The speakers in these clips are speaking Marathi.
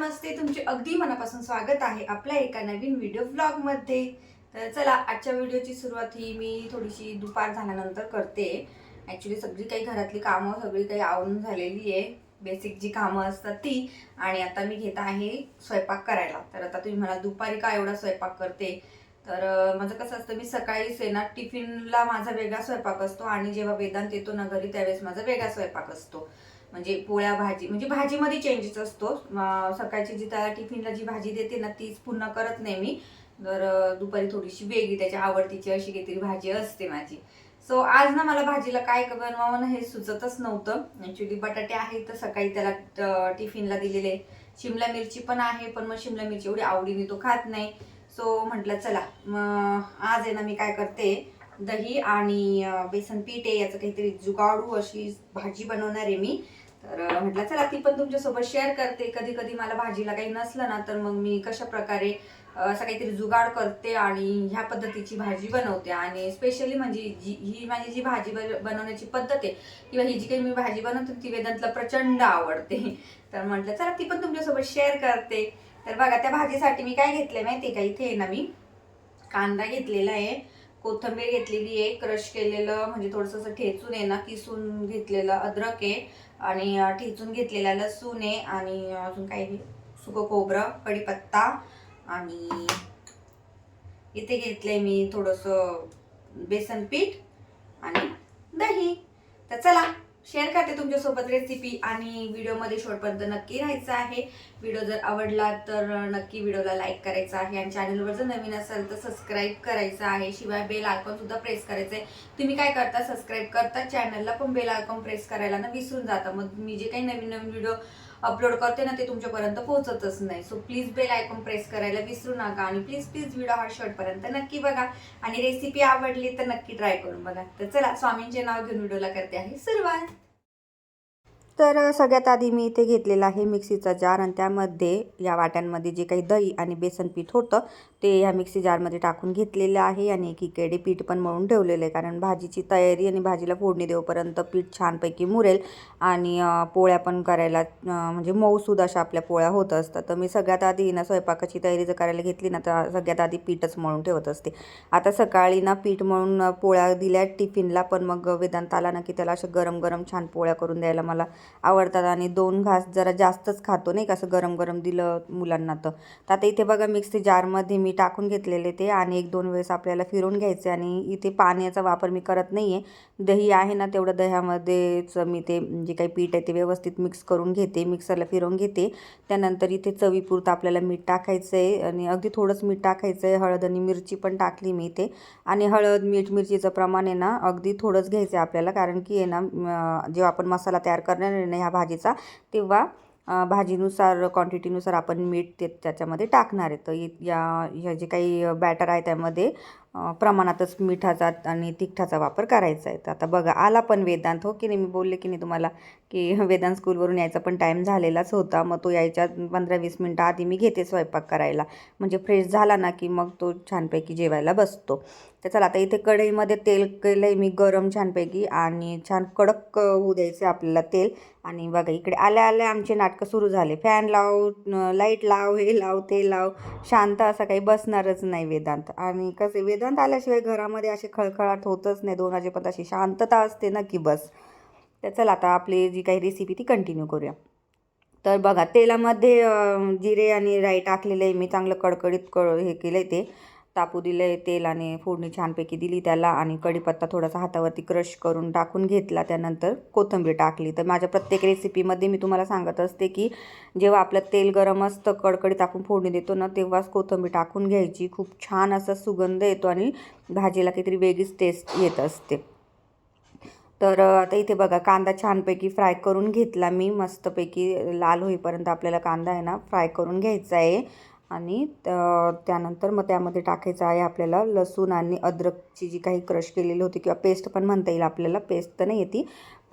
नमस्ते. तुमचे अगदी मनापासून स्वागत आहे आपल्या एका नवीन व्हिडिओ ब्लॉगमध्ये तर चला आजच्या व्हिडिओची सुरुवात ही मी थोडीशी दुपार झाल्यानंतर करते. ॲक्च्युली सगळी काही घरातली कामं सगळी काही आवरून झालेली आहे. बेसिक जी कामं असतात ती. आणि आता मी घेत आहे स्वयंपाक करायला. तर आता तुम्ही मला दुपारी का एवढा स्वयंपाक करते? तर माझं कसं असतं मी सकाळीच आहे ना टिफिनला माझा वेगळा स्वयंपाक असतो. आणि जेव्हा वेदांत येतो ना घरी त्यावेळेस माझा वेगळा स्वयंपाक असतो. म्हणजे पोळ्या भाजी म्हणजे भाजीमध्ये चेंजेस असतो. सकाळची जी त्याला टिफिनला जी भाजी देते ना तीच पुन्हा करत नाही मी. तर दुपारी थोडीशी वेगळी त्याच्या आवडतीची अशी काहीतरी भाजी असते माझी. सो आज ना मला भाजीला काय बनवावं ना हे सुचतच नव्हतं. ॲक्च्युली बटाटे आहेत तर सकाळी त्याला टिफिनला दिलेले. शिमला मिरची पण आहे पण मग शिमला मिरची एवढी आवडीने तो खात नाही. सो म्हटलं चला मग आज आहे ना मी काय करते दही आणि बेसन पीठ आहे याचं काहीतरी जुगाडू अशी भाजी बनवणार आहे मी. तर म्हटलं चला ती पण तुमच्यासोबत शेअर करते. कधी कधी मला भाजीला काही नसलं ना तर मग मी कशा प्रकारे असं काहीतरी जुगाड करते आणि ह्या पद्धतीची भाजी बनवते. आणि स्पेशली म्हणजे जी ही माझी जी भाजी बनवण्याची पद्धत आहे किंवा ही जी काही मी भाजी बनवते ती वेदांतला प्रचंड आवडते. तर म्हटलं चला ती पण तुमच्यासोबत शेअर करते. तर बघा त्या भाजीसाठी मी काय घेतलंय माहिती का? इथे ना मी कांदा घेतलेला आहे. कोथिंबीर घेतलेली आहे क्रश केलेलं म्हणजे थोडंसं असं ठेचून आहे ना किसून घेतलेलं अद्रक आहे आणि ठेचून घेतलेला लसूण आहे आणि अजून काही सुकं खोबरं कढीपत्ता आणि इथे घेतलंय मी थोडंसं बेसन पीठ आणि दही. तर चला शेअर करते तुमच्यासोबत रेसिपी आणि व्हिडिओमध्ये शॉर्टपर्यंत नक्की राहायचं आहे. व्हिडिओ जर आवडला तर नक्की व्हिडिओला लाईक करायचा आहे आणि चॅनलवर जर नवीन असेल तर सबस्क्राईब करायचं आहे. शिवाय बेल आयकॉन सुद्धा प्रेस करायचं आहे तुम्ही काय करता? सबस्क्राईब करता. चॅनलला पण बेल आयकॉन प्रेस करायला ना विसरून जाता. मग मी जे काही नवीन नवीन व्हिडिओ अपलोड करते ना ते तुमच्यापर्यंत पोहोचतच नाही. So please bell icon press करायला विसरू नका आणि प्लीज प्लीज व्हिडिओ हा शॉर्टपर्यंत नक्की बघा. आणि रेसिपी आवडली तर नक्की ट्राय करून बघा. तर चला स्वामींचे नाव घेऊन व्हिडिओला करते आहे सुरुवात. तर सगळ्यात आधी मी इथे घेतलेला आहे मिक्सीचा जार आणि त्यामध्ये या वाट्यांमध्ये जे काही दही आणि बेसन पीठ होतं ते ह्या मिक्सी जारमध्ये टाकून घेतलेलं आहे आणि एकीकडे पीठ पण मळून ठेवलेलं आहे. कारण भाजीची तयारी आणि भाजीला फोडणी देऊपर्यंत पीठ छानपैकी मुरेल आणि पोळ्या पण करायला म्हणजे मऊसूद अशा आपल्या पोळ्या होत असतात. तर मी सगळ्यात आधी ना स्वयंपाकाची तयारी जर करायला घेतली ना तर सगळ्यात आधी पीठच मळून ठेवत असते. आता सकाळी ना पीठ मळून पोळ्या दिल्या टिफिनला पण मग वेदांत आला ना की त्याला असं गरम गरम छान पोळ्या करून द्यायला मला आवडतात. आणि दोन घास जरा जास्तच खातो नाही का असं गरम गरम दिलं मुलांना तर आता इथे बघा मिक्सी जारमध्ये मी टाकून घेतलेले ते आणि एक दोन वेळेस आपल्याला फिरून घ्यायचे आणि इथे पाण्याचा वापर मी करत नाही आहे दही आहे ना तेवढं दह्यामध्येच मी ते जे काही पीठ आहे ते व्यवस्थित मिक्स करून घेते मिक्सरला फिरवून घेते. त्यानंतर इथे चवीपुरतं आपल्याला मीठ टाकायचं आहे आणि अगदी थोडंच मीठ टाकायचं आहे हळद आणि मिरची पण टाकली मी इथे. आणि हळद मीठ मिरचीचं प्रमाण आहे ना अगदी थोडंच घ्यायचं आहे आपल्याला कारण की आहे ना जेव्हा आपण मसाला तयार करणार आहे ना ह्या भाजीचा तेव्हा भाजीनुसार क्वांटिटीनुसार आपण मीठ ते त्याच्यामध्ये टाकणार आहे. तर या ह्या जे काही बॅटर आहे त्यामध्ये प्रमाणातच मिठाचा आणि तिखटाचा वापर करायचा आहे. तर आता बघा आला पण वेदांत. हो की नाही? मी बोलले की नाही तुम्हाला की वेदांत स्कूलवरून यायचा पण टाईम झालेलाच होता. मग तो यायच्या पंधरा वीस मिनटं आधी मी घेते स्वयंपाक करायला. म्हणजे फ्रेश झाला ना की मग तो छानपैकी जेवायला बसतो. तर चला आता इथे कढईमध्ये तेल केलं आहे मी गरम छानपैकी आणि छान कडक होऊ द्यायचं आपल्याला तेल. आणि बघा इकडे आल्या आल्या आमचे नाटकं सुरू झाले. फॅन लाव लाइट लाव हे लाव ते लाव. शांत असा काही बसणारच नाही वेदांत. आणि कसे वेद वेदांत आल्याशिवाय घरामध्ये असे खळखळाट होतच नाही. दोन वाजेपर्यंत अशी शांतता असते ना की बस. तर चला आता आपली जी काही रेसिपी ती कंटिन्यू करूया. तर बघा तेलामध्ये जिरे आणि राई टाकलेले आहे. मी चांगलं कडकडीत क हे केलं आहे ते. तापू दिलं आहे तेल आणि फोडणी छानपैकी दिली त्याला आणि कढीपत्ता थोडासा हातावरती क्रश करून टाकून घेतला. त्यानंतर कोथिंबीर टाकली. तर माझ्या प्रत्येक रेसिपीमध्ये मी तुम्हाला सांगत असते की जेव्हा आपलं तेल गरम असतं कडकडीत आपण फोडणी देतो ना तेव्हाच कोथिंबीर टाकून घ्यायची. खूप छान असा सुगंध येतो आणि भाजीला काहीतरी वेगळीच टेस्ट येत असते. तर आता इथे बघा कांदा छानपैकी फ्राय करून घेतला मी. मस्तपैकी लाल होईपर्यंत आपल्याला कांदा आहे ना फ्राय करून घ्यायचा आहे. आणि त्यानंतर मग त्यामध्ये टाकायचं आहे आपल्याला लसूण आणि अद्रकची जी काही क्रश केलेली होती किंवा पेस्ट पण म्हणता येईल आपल्याला पेस्ट तर नाही येते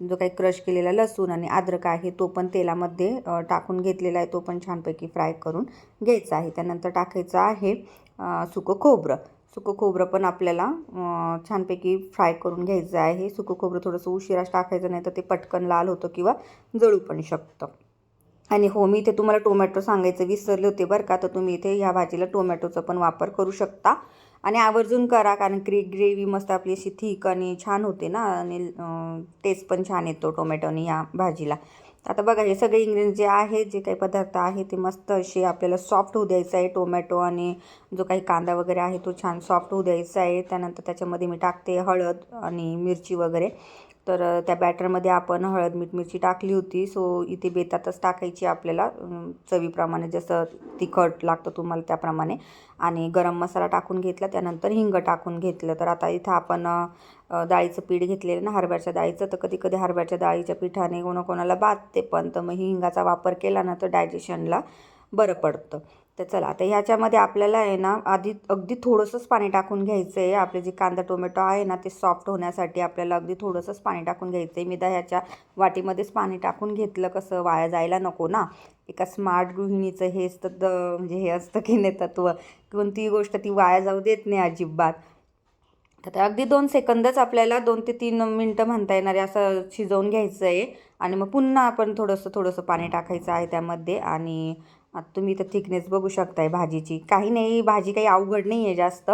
जो काही क्रश केलेला लसूण आणि अद्रक आहे तो पण तेलामध्ये टाकून घेतलेला आहे तो पण छानपैकी फ्राय करून घ्यायचा आहे. त्यानंतर टाकायचं आहे सुकं खोबरं. सुकं खोबरं पण आपल्याला छानपैकी फ्राय करून घ्यायचं आहे. सुकं खोबरं थोडंसं उशिराच टाकायचं नाही तर ते पटकन लाल होतं किंवा जळू पण शकतं. आणि हो मी इथे तुम्हाला टोमॅटो सांगायचं विसरले होते बरं का. तर तुम्ही इथे ह्या भाजीला टोमॅटोचा पण वापर करू शकता. आणि आवर्जून करा कारण ग्रे ग्रेव्ही मस्त आपली अशी थिक आणि छान होते ना. आणि टेस्ट पण छान येतो टोमॅटोने या भाजीला. आता बघा हे सगळे इंग्रेडियंट जे आहेत जे काही पदार्थ आहे ते मस्त असे आपल्याला सॉफ्ट होऊ द्यायचं आहे टोमॅटो आणि जो काही कांदा वगैरे आहे तो छान सॉफ्ट होऊ द्यायचा आहे. त्यानंतर त्याच्यामध्ये मी टाकते हळद आणि मिरची वगैरे. तर त्या बॅटरमध्ये आपण हळद मीठ मिरची टाकली होती. सो इथे बेतातच टाकायची आपल्याला. चवीप्रमाणे जसं तिखट लागतं तुम्हाला त्याप्रमाणे. आणि गरम मसाला टाकून घेतला. त्यानंतर हिंग टाकून घेतलं. तर आता इथं आपण डाळीचं पीठ घेतलेलं ना हरभऱ्याच्या डाळीचं. तर कधी कधी हरभऱ्याच्या डाळीच्या पिठाने कोणाकोणाला बाधते पण. तर मग हिंगाचा वापर केला ना तर डायजेशनला बरं पडतं. तर चला आता ह्याच्यामध्ये आपल्याला आहे ना आधी अगदी थोडंसंच पाणी टाकून घ्यायचं आहे आपले जे कांदा टोमॅटो आहे ना ते सॉफ्ट होण्यासाठी आपल्याला अगदी थोडंसंच पाणी टाकून घ्यायचं आहे मी तर ह्याच्या वाटीमध्येच पाणी टाकून घेतलं कसं वाया जायला नको ना. एका स्मार्ट गृहिणीचं हेच तर द- म्हणजे हे असतं की नाही तत्व. कोणतीही गोष्ट ती वाया जाऊ देत नाही अजिबात. तर अगदी दोन सेकंदच आपल्याला दोन ते तीन मिनटं म्हणता येणारे असं शिजवून घ्यायचं आहे आणि मग पुन्हा आपण थोडंसं थोडंसं पाणी टाकायचं आहे त्यामध्ये. आणि आता तुम्ही इथं थिकनेस बघू शकताय भाजीची. काही नाही भाजी काही अवघड नाही आहे जास्त.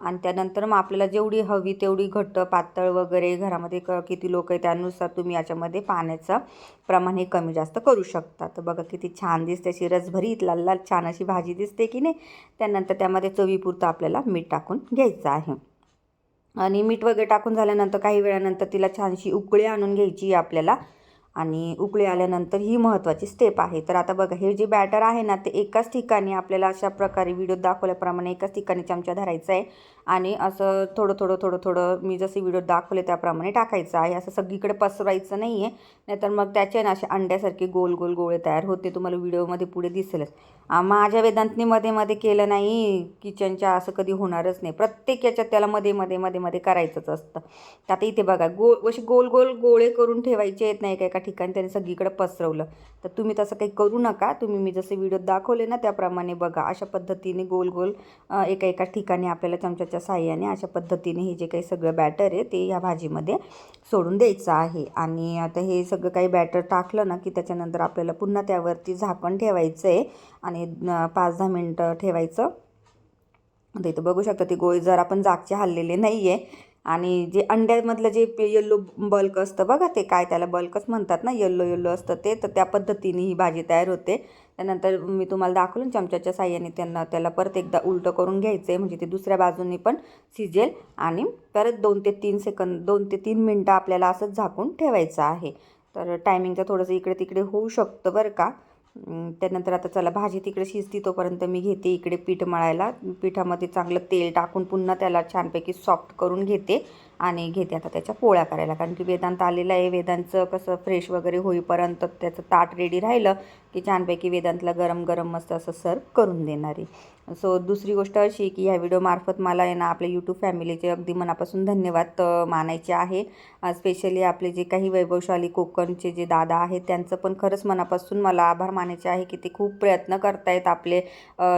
आणि त्यानंतर मग आपल्याला जेवढी हवी तेवढी घट्ट पातळ वगैरे घरामध्ये क किती लोक आहे त्यानुसार तुम्ही याच्यामध्ये पाण्याचं प्रमाण हे कमी जास्त करू शकता. तर बघा किती छान दिसते अशी रसभरीत लाल लाल छान अशी भाजी दिसते की नाही? त्यानंतर त्यामध्ये चवीपुरतं आपल्याला मीठ टाकून घ्यायचं आहे. आणि मीठ वगैरे टाकून झाल्यानंतर काही वेळानंतर तिला छानशी उकळी आणून घ्यायची आहे आपल्याला. आणि उकळी आल्यानंतर ही महत्त्वाची स्टेप आहे. तर आता बघा हे जे बॅटर आहे ना ते एकाच ठिकाणी आपल्याला अशा प्रकारे व्हिडिओ दाखवल्याप्रमाणे एकाच ठिकाणी चमचा धरायचा आहे. आणि असं थोडं थोडं थोडं थोडं मी जसे व्हिडिओ दाखवले त्याप्रमाणे टाकायचं आहे. असं सगळीकडे पसरवायचं नाही आहे नाहीतर मग त्याचे ना असे अंड्यासारखे गोल गोल गोळे तयार होते. तुम्हाला व्हिडिओमध्ये पुढे दिसेलच. माझ्या वेदांतने मध्ये मध्ये केलं नाही. किचनच्या असं कधी होणारच नाही. प्रत्येक याच्यात त्याला मध्ये मध्ये मध्ये मध्ये करायचंच असतं. तर आता इथे बघा गोल असे गोल गोल गोळे करून ठेवायचे आहेत नाही का एका ठिकाणी. त्याने सगळीकडे पसरवलं. तर तुम्ही तसं काही करू नका. तुम्ही मी जसे व्हिडिओ दाखवले ना त्याप्रमाणे बघा. अशा पद्धतीने गोल गोल एका एका ठिकाणी आपल्याला चमच्याच्या साह्याने अशा पद्धतीने हे जे काही सगळं बॅटर आहे ते ह्या भाजीमध्ये सोडून द्यायचं आहे. आणि आता हे सगळं काही बॅटर टाकलं ना की त्याच्यानंतर आपल्याला पुन्हा त्यावरती झाकण ठेवायचं आहे आणि पाच दहा मिनटं ठेवायचं. तर इथं बघू शकता ती गोळी जर आपण जागचे हल्लेले नाही आहे आणि जे अंड्यामधलं जे येल्लो बल्क असतं बघा ते काय त्याला बल्कच म्हणतात ना येल्लो येल्लो असतं ते तर त्या पद्धतीने ही भाजी तयार होते. त्यानंतर मी तुम्हाला दाखवलं चमच्याच्या साह्याने त्यांना त्याला परत एकदा उलटं करून घ्यायचं आहे म्हणजे ते दुसऱ्या बाजूनी पण शिजेल आणि परत दोन ते तीन सेकंद दोन ते तीन मिनटं आपल्याला असंच झाकून ठेवायचं आहे. तर टायमिंगचं थोडंसं इकडे तिकडे होऊ शकतं बरं का. त्यानंतर आता चला भाजी तिकडे शिजती तोपर्यंत मी घेते इकडे पीठ मळायला. पिठामध्ये चांगलं तेल टाकून पुन्हा त्याला छानपैकी सॉफ्ट करून घेते. आणि घेते आता त्याच्या पोळ्या करायला. कारण की वेदांत आलेला आहे. वेदांचं कसं फ्रेश वगैरे होईपर्यंत त्याचं ताट रेडी राहिलं की छानपैकी वेदांतला गरम गरम मस्त असं सर्व करून देणारी सो दुसरी गोष्ट अशी की ह्या व्हिडिओमार्फत मला आहे ना आपल्या यूट्यूब फॅमिलीचे अगदी मनापासून धन्यवाद मानायचे आहे. स्पेशली आपले जे काही वैभवशाली कोकणचे जे दादा आहेत त्यांचं पण खरंच मनापासून मला आभार मानायचे आहे की ते खूप प्रयत्न करतायत आपले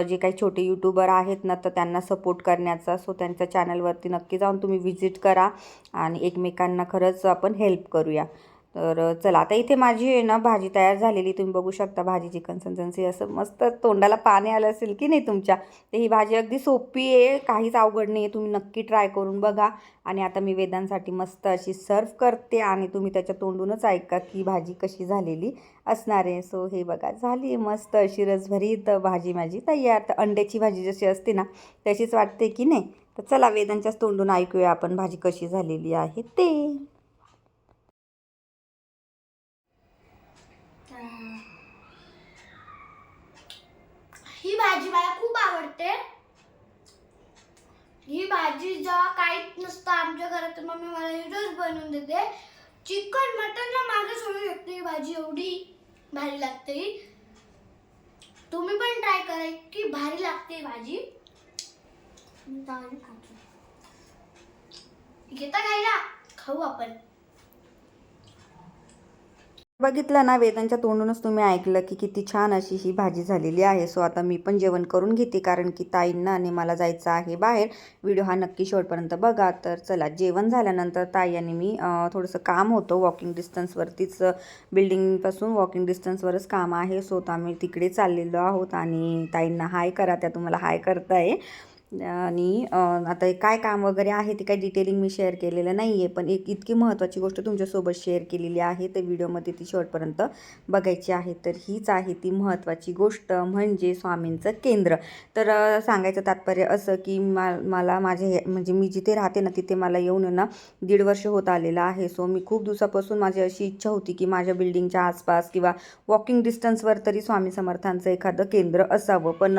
जे काही छोटे यूट्यूबर आहेत ना तर त्यांना सपोर्ट करण्याचा. सो त्यांच्या चॅनलवरती नक्की जाऊन तुम्ही व्हिजिट करा. आणि एकमेकांना खरंच आपण हेल्प करूया. तर चला आता इथे माझी आहे ना भाजी तयार झालेली. तुम्ही बघू शकता भाजीची कन्सिस्टन्सी असं मस्त तोंडाला पाणी आलं असेल की नाही तुमच्या? तर ही भाजी अगदी सोपी आहे काहीच अवघड नाही आहे. तुम्ही नक्की ट्राय करून बघा. आणि आता मी वेदांसाठी मस्त अशी सर्व करते आणि तुम्ही त्याच्या तोंडूनच ऐका की भाजी कशी झालेली असणार आहे. सो हे बघा झाली मस्त अशी रसभरीत भाजी माझी तयार. तर अंड्याची भाजी जशी असते ना तशीच वाटते की नाही? तर चला वेदांच्याच तोंडून ऐकूया आपण भाजी कशी झालेली आहे ते. ही भाजी मला खूप आवडते. ही भाजी जेव्हा काहीच नसतं आमच्या घरात तर मम्मी मला ही रोज बनवून देते. चिकन मटनला मागे सोडू शकते ही भाजी एवढी भारी लागते. ही तुम्ही पण ट्राय करा की भारी लागते ही भाजी. घेता खायला खाऊ आपण. बघितलं ना वेदांच्या तोंडूनच तुम्ही ऐकलं की किती छान अशी ही भाजी झालेली आहे. सो आता मी पण जेवण करून घेते कारण की ताईंना आणि मला जायचं आहे बाहेर. व्हिडिओ हा नक्की शेवटपर्यंत बघा. तर चला जेवण झाल्यानंतर ताई आणि मी थोडंसं काम होतं. वॉकिंग डिस्टन्सवरतीच बिल्डिंगपासून वॉकिंग डिस्टन्सवरच काम आहे. सो तर आम्ही तिकडे चाललेलो आहोत आणि ताईंना हाय करा. त्या तुम्हाला हाय करताय. आणि आता काय काम वगैरे आहे ते काही डिटेलिंग मी शेअर केलेलं नाही आहे पण एक इतकी महत्त्वाची गोष्ट तुमच्यासोबत शेअर केलेली आहे तर व्हिडिओमध्ये ती शेवटपर्यंत बघायची आहे तर हीच आहे ती महत्त्वाची गोष्ट म्हणजे स्वामींचं केंद्र. तर सांगायचं तात्पर्य असं की मा मला माझे हे- म्हणजे मी जिथे राहते ना तिथे मला येऊन ना दीड वर्ष होत आलेलं आहे. सो मी खूप दिवसापासून माझी अशी इच्छा होती की माझ्या बिल्डिंगच्या आसपास किंवा वॉकिंग डिस्टन्सवर तरी स्वामी समर्थांचं एखादं केंद्र असावं. पण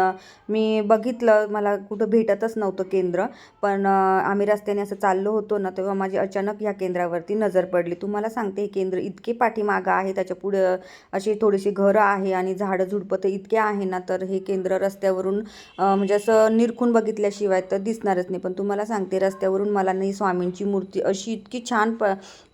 मी बघितलं मला कुठं भेट भेटतच नव्हतं केंद्र. पण आम्ही रस्त्याने असं चाललो होतो ना तेव्हा माझी अचानक ह्या केंद्रावरती नजर पडली. तुम्हाला सांगते हे केंद्र इतके पाठीमागं आहे त्याच्या पुढे अशी थोडीशी घरं आहे आणि झाडं झुडपं तर इतके आहे ना तर हे केंद्र रस्त्यावरून म्हणजे असं निरखून बघितल्याशिवाय तर दिसणारच नाही. पण तुम्हाला सांगते रस्त्यावरून मला नाही स्वामींची मूर्ती अशी इतकी छान प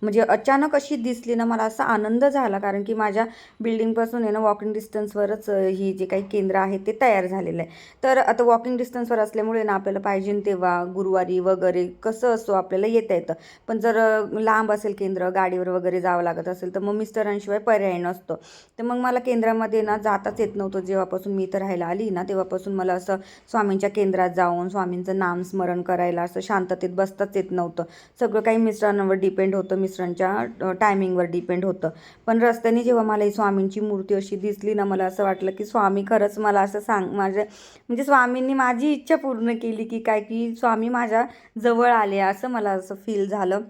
म्हणजे अचानक अशी दिसली ना मला असा आनंद झाला. कारण की माझ्या बिल्डिंगपासून आहे ना वॉकिंग डिस्टन्सवरच ही जे काही केंद्र आहे ते तयार झालेलं आहे. तर आता वॉकिंग डिस्टन्सवर असल्यामुळे ना आपल्याला पाहिजे तेव्हा गुरुवारी वगैरे कसं असो आपल्याला येता येतं. पण जर लांब असेल केंद्र गाडीवर वगैरे जावं लागत असेल तर मग मिस्टरांशिवाय पर्याय नसतो. तर मग मला केंद्रामध्ये ना जाताच येत नव्हतं. जेव्हापासून मी इथं राहायला आली ना तेव्हापासून मला असं स्वामींच्या केंद्रात जाऊन स्वामींचं नामस्मरण करायला असं शांततेत बसताच येत नव्हतं. सगळं काही मिस्टरांवर डिपेंड होतं मिस्टरांच्या टायमिंगवर डिपेंड होतं. पण रस्त्याने जेव्हा मला ही स्वामींची मूर्ती अशी दिसली ना मला असं वाटलं की स्वामी खरंच मला असं सांग माझ्या म्हणजे स्वामींनी माझी इच्छा पूर्ण पूर्ण केली की काय की स्वामी माझ्या जवळ आले असं मला असं फील झालं.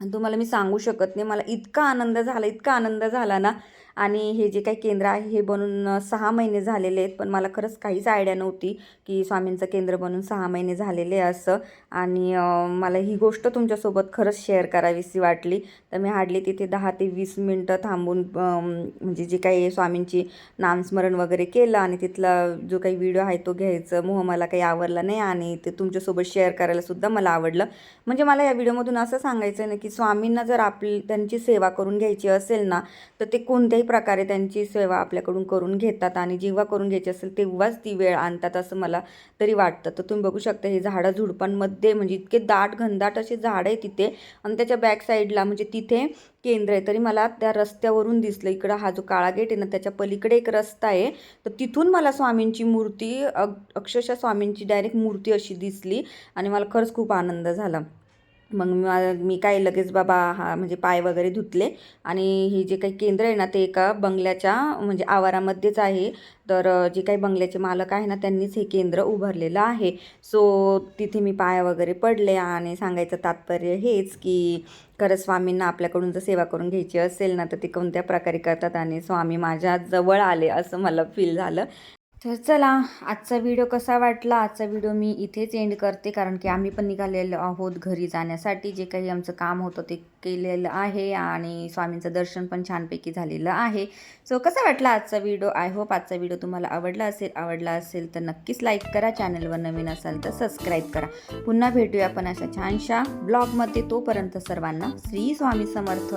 आणि तुम्हाला मी सांगू शकत नाही. मला इतका आनंद झाला इतका आनंद झाला ना आणि हे जे काही केंद्र आहे हे बनून सहा महिने झालेले आहेत पण मला खरंच काहीच आयडिया नव्हती की स्वामींचं केंद्र बनून सहा महिने झालेले आहे असं. आणि मला ही गोष्ट तुमच्यासोबत खरंच शेअर करावीशी वाटली. तर मी हार्डली तिथे दहा ते वीस मिनटं थांबून म्हणजे जे काही स्वामींची नामस्मरण वगैरे केलं आणि तिथला जो काही व्हिडिओ आहे तो घ्यायचं. मोह मला काही आवडला नाही आणि ते तुमच्यासोबत शेअर करायलासुद्धा मला आवडलं. म्हणजे मला या व्हिडिओमधून असं सांगायचं आहे ना की स्वामींना जर आपली त्यांची सेवा करून घ्यायची असेल ना तर ते कोणत्याही प्रकारे त्यांची सेवा आपल्याकडून करून घेतात आणि जेव्हा करून घ्यायची असेल तेव्हाच ती वेळ आणतात असं मला तरी वाटतं. तर तुम्ही बघू शकता हे झाडं झुडपांमध्ये म्हणजे इतके दाट घनदाट असे झाडं आहे तिथे आणि त्याच्या बॅक साईडला म्हणजे तिथे केंद्र आहे. तरी मला त्या रस्त्यावरून दिसलं. इकडं हा जो काळा गेट आहे ना त्याच्या पलीकडे एक रस्ता आहे. तर तिथून मला स्वामींची मूर्ती अग अक्षरशः स्वामींची डायरेक्ट मूर्ती अशी दिसली आणि मला खरंच खूप आनंद झाला. मग मी काय लगेच बाबा हा म्हणजे पाय वगैरे धुतले. आणि हे जे काही केंद्र आहे ना ते एका बंगल्याच्या म्हणजे आवारामध्येच आहे. तर जे काही बंगल्याचे मालक आहे ना त्यांनीच हे केंद्र उभारलेलं आहे. सो तिथे मी पाय वगैरे पडले आणि सांगायचं तात्पर्य हेच की खरंच स्वामींना आपल्याकडून जर सेवा करून घ्यायची असेल ना तर ते कोणत्या प्रकारे करतात? आणि स्वामी माझ्या जवळ आले असं मला फील झालं. तर चला आजचा व्हिडिओ कसा वाटला? आजचा व्हिडिओ मी इथेच एंड करते कारण की आम्ही पण निघालेलो आहोत घरी जाण्यासाठी. जे काही आमचं काम होतं ते केलेलं आहे आणि स्वामींचं दर्शन पण छानपैकी झालेलं आहे. सो कसा वाटला आजचा व्हिडिओ आय होप आजचा व्हिडिओ तुम्हाला आवडला असेल. आवडला असेल तर नक्कीच लाईक करा. चॅनलवर नवीन असाल तर सबस्क्राईब करा. पुन्हा भेटूया आपण अशा छानशा ब्लॉगमध्ये तोपर्यंत सर्वांना श्री स्वामी समर्थ.